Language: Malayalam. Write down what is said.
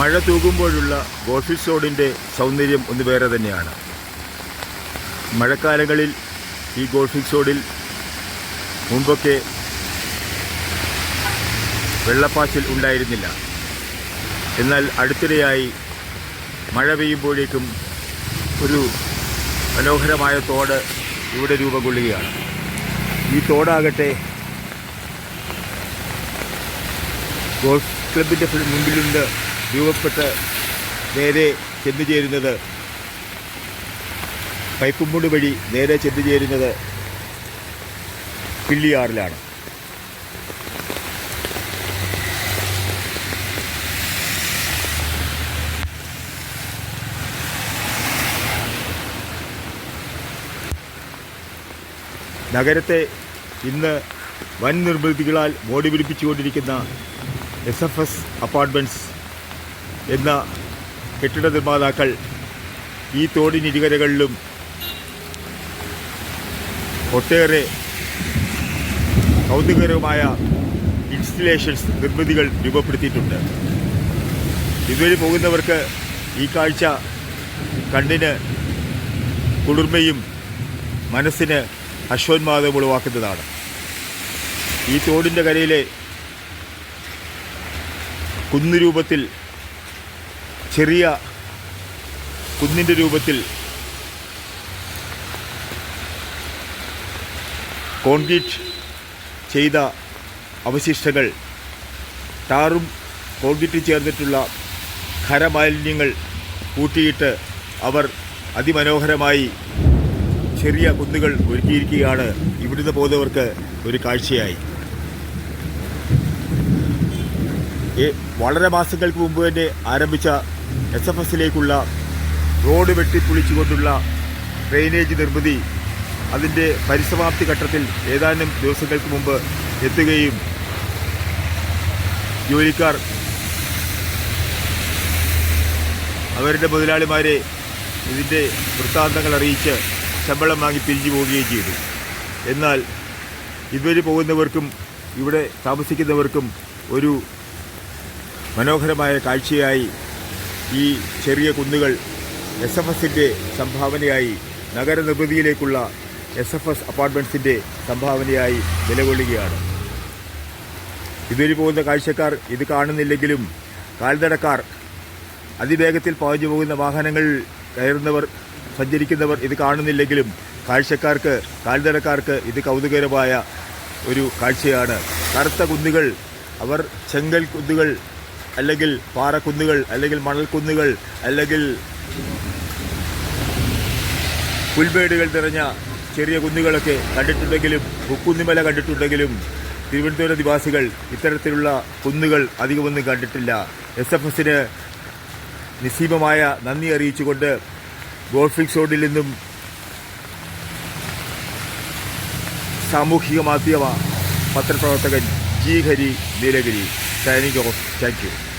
മഴ തൂകുമ്പോഴുള്ള ഗോൾഫിഷ് സോഡിന്റെ സൗന്ദര്യം ഒന്ന് വേറെ തന്നെയാണ്. മഴക്കാലങ്ങളിൽ ഈ ഗോൾഫിഷ് സോഡിൽ മുമ്പൊക്കെ വെള്ളപ്പാച്ചിൽ ഉണ്ടായിരുന്നില്ല. എന്നാൽ അടുത്തിടെയായി മഴ പെയ്യുമ്പോഴേക്കും ഒരു മനോഹരമായ തോട് ഇവിടെ രൂപം കൊള്ളുകയാണ് ഈ തോടാകട്ടെ ഗോൾഫ് ക്ലബിന്റെ മുമ്പിലുണ്ട് രൂപപ്പെട്ട് നേരെ ചെന്നു ചേരുന്നത് പൈപ്പുംമുണ്ട് വഴി നേരെ ചെന്നു ചേരുന്നത് പിള്ളിയാറിലാണ്. നഗരത്തെ ഇന്ന് വൻ നിർമ്മിതികളാൽ മോടി പിടിപ്പിച്ചുകൊണ്ടിരിക്കുന്ന എസ് എഫ് എസ് അപ്പാർട്ട്മെന്റ്സ് എന്ന കെട്ടിട നിർമ്മാതാക്കൾ ഈ തോടിനിരുകരകളിലും ഒട്ടേറെ കൗതുകകരമായ ഇൻസ്റ്റലേഷൻസ് നിർമ്മിതികൾ രൂപപ്പെടുത്തിയിട്ടുണ്ട്. ഇതുവഴി പോകുന്നവർക്ക് ഈ കാഴ്ച കണ്ണിന് കുളിർമയും മനസ്സിന് ഹർഷോന്മാദം ഉളവാക്കുന്നതാണ്. ഈ തോടിന്റെ കരയിലെ കുന്നുരൂപത്തിൽ ചെറിയ കുന്നിന്റെ രൂപത്തിൽ കോൺക്രീറ്റ് ചെയ്ത അവശിഷ്ടങ്ങൾ ടാറും കോൺക്രീറ്റും ചേർന്നിട്ടുള്ള ഖരമാലിന്യങ്ങൾ കൂട്ടിയിട്ട് അവർ അതിമനോഹരമായി ചെറിയ കുന്നുകൾ ഒരുക്കിയിരിക്കുകയാണ്. ഇവിടുന്ന് പോകുന്നവർക്ക് ഒരു കാഴ്ചയായി. വളരെ മാസങ്ങൾക്ക് മുമ്പ് തന്നെ ആരംഭിച്ച എസ് എഫ് എസിലേക്കുള്ള റോഡ് വെട്ടിപ്പൊളിച്ചുകൊണ്ടുള്ള ഡ്രെയിനേജ് നിർമ്മിതി അതിന്റെ പരിസമാപ്തി ഘട്ടത്തിൽ ഏതാനും ദിവസങ്ങൾക്ക് മുമ്പ് എത്തുകയും ജോലിക്കാർ അവരുടെ മുതലാളിമാരെ ഇതിന്റെ വൃത്താന്തങ്ങൾ അറിയിച്ച് ശമ്പളം വാങ്ങി പിരിഞ്ഞു പോവുകയും ചെയ്തു. എന്നാൽ ഇതുവഴി പോകുന്നവർക്കും ഇവിടെ താമസിക്കുന്നവർക്കും ഒരു മനോഹരമായ കാഴ്ചയായി ഈ ചെറിയ കുന്നുകൾ എസ് എഫ് എസിന്റെ സംഭാവനയായി നഗരനിർമ്മിതിയിലേക്കുള്ള എസ് എഫ് എസ് അപ്പാർട്ട്മെന്റ്സിന്റെ സംഭാവനയായി നിലകൊള്ളുകയാണ്. ഇതുവഴി പോകുന്ന കാഴ്ചക്കാർ ഇത് കാണുന്നില്ലെങ്കിലും കാൽനടക്കാർ അതിവേഗത്തിൽ പാഞ്ഞു പോകുന്ന വാഹനങ്ങൾ കയറുന്നവർ സഞ്ചരിക്കുന്നവർ ഇത് കാണുന്നില്ലെങ്കിലും കാഴ്ചക്കാർക്ക് കാൽനടക്കാർക്ക് ഇത് കൗതുകരമായ ഒരു കാഴ്ചയാണ്. കറുത്ത കുന്നുകൾ അവർ ചെങ്കൽ കുന്നുകൾ അല്ലെങ്കിൽ പാറക്കുന്നുകൾ അല്ലെങ്കിൽ മണൽക്കുന്നുകൾ അല്ലെങ്കിൽ പുൽമേടുകൾ നിറഞ്ഞ ചെറിയ കുന്നുകളൊക്കെ കണ്ടിട്ടുണ്ടെങ്കിലും ബുക്കുന്നിമല കണ്ടിട്ടുണ്ടെങ്കിലും തിരുവനന്തപുരം നിവാസികൾ ഇത്തരത്തിലുള്ള കുന്നുകൾ അധികമൊന്നും കണ്ടിട്ടില്ല. എസ് എഫ് എസിന് നിസ്സീമമായ നന്ദി അറിയിച്ചുകൊണ്ട് ഗോൾഫിക് റോഡിൽ നിന്നും സാമൂഹിക മാധ്യമ പത്രപ്രവർത്തകൻ G Hari Neelagiri. danny joseph thank you